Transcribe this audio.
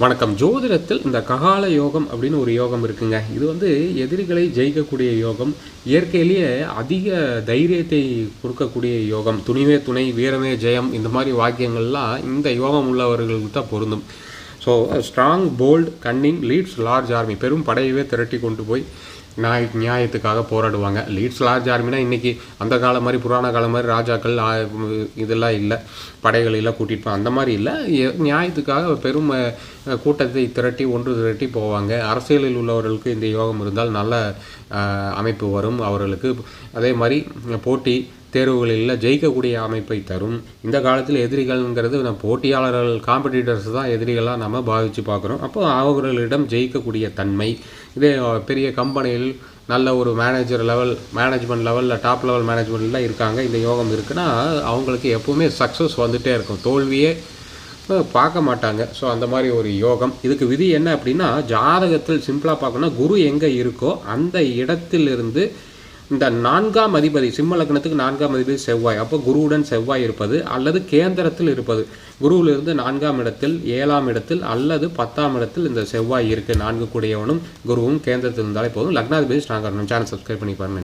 வணக்கம். ஜோதிடத்தில் இந்த ககால யோகம் அப்படின்னு ஒரு யோகம் இருக்குங்க. இது வந்து எதிரிகளை ஜெயிக்கக்கூடிய யோகம். இயற்கையிலேயே அதிக தைரியத்தை கொடுக்கக்கூடிய யோகம். துணிவே துணை வீரமே ஜெயம். இந்த மாதிரி வாக்கியங்கள்லாம் இந்த யோகம் உள்ளவர்களுக்கு தான் பொருந்தும். So strong bold cunning leads large army பெரும் படையவே திரட்டி கொண்டு போய் நியாய நியாயத்துக்காக போராடுவாங்க. லீட்ஸ் லார்ஜ் ஆர்மினா இன்றைக்கி அந்த காலம் மாதிரி புராண காலம் மாதிரி ராஜாக்கள் இதெல்லாம் இல்லை. படைகள் எல்லாம் போ- அந்த மாதிரி இல்லை. எ- நியாயத்துக்காக பெரும் கூட்டத்தை திரட்டி ஒன்று திரட்டி போவாங்க. அரசியலில் உள்ளவர்களுக்கு இந்த யோகம் இருந்தால் நல்ல அமைப்பு வரும். அவர்களுக்கு அதே மாதிரி போட்டி தேர்வுகளில் ஜெயிக்கக்கூடிய அமைப்பை தரும். இந்த காலத்தில் எதிரிகள்ங்கிறது நம்ம போட்டியாளர்கள் காம்படிட்டர்ஸ் தான் எதிரிகளாக நம்ம பாவித்து பார்க்குறோம். அப்போ அவர்களிடம் ஜெயிக்கக்கூடிய தன்மை இதே பெரிய கம்பெனியில் நல்ல ஒரு மேனேஜர் லெவல் மேனேஜ்மெண்ட் லெவலில் டாப் லெவல் மேனேஜ்மெண்ட்டில் இருக்காங்க இந்த யோகம் இருக்குன்னா அவங்களுக்கு எப்போவுமே சக்ஸஸ் வந்துகிட்டே இருக்கும். தோல்வியே பார்க்க மாட்டாங்க. ஸோ அந்த மாதிரி ஒரு யோகம். இதுக்கு விதி என்ன அப்படின்னா ஜாதகத்தில் சிம்பிளாக பார்க்கணும்னா குரு எங்கே இருக்கோ அந்த இடத்திலிருந்து இந்த நான்காம் அதிபதி சிம்ம லக்னத்துக்கு நான்காம் அதிபதி செவ்வாய். அப்போ குருவுடன் செவ்வாய் இருப்பது அல்லது கேந்திரத்தில் இருப்பது. குருவிலிருந்து நான்காம் இடத்தில் ஏழாம் இடத்தில் அல்லது பத்தாம் இடத்தில் இந்த செவ்வாய் இருக்குது நான்கு கூடியவனும் குருவும் கேந்திரத்தில் இருந்தாலே போதும். லக்னாதிபதி ஸ்ட்ராங்காக இருக்கணும் சேனல் சப்ஸ்கிரைப் பண்ணி பாருங்கள்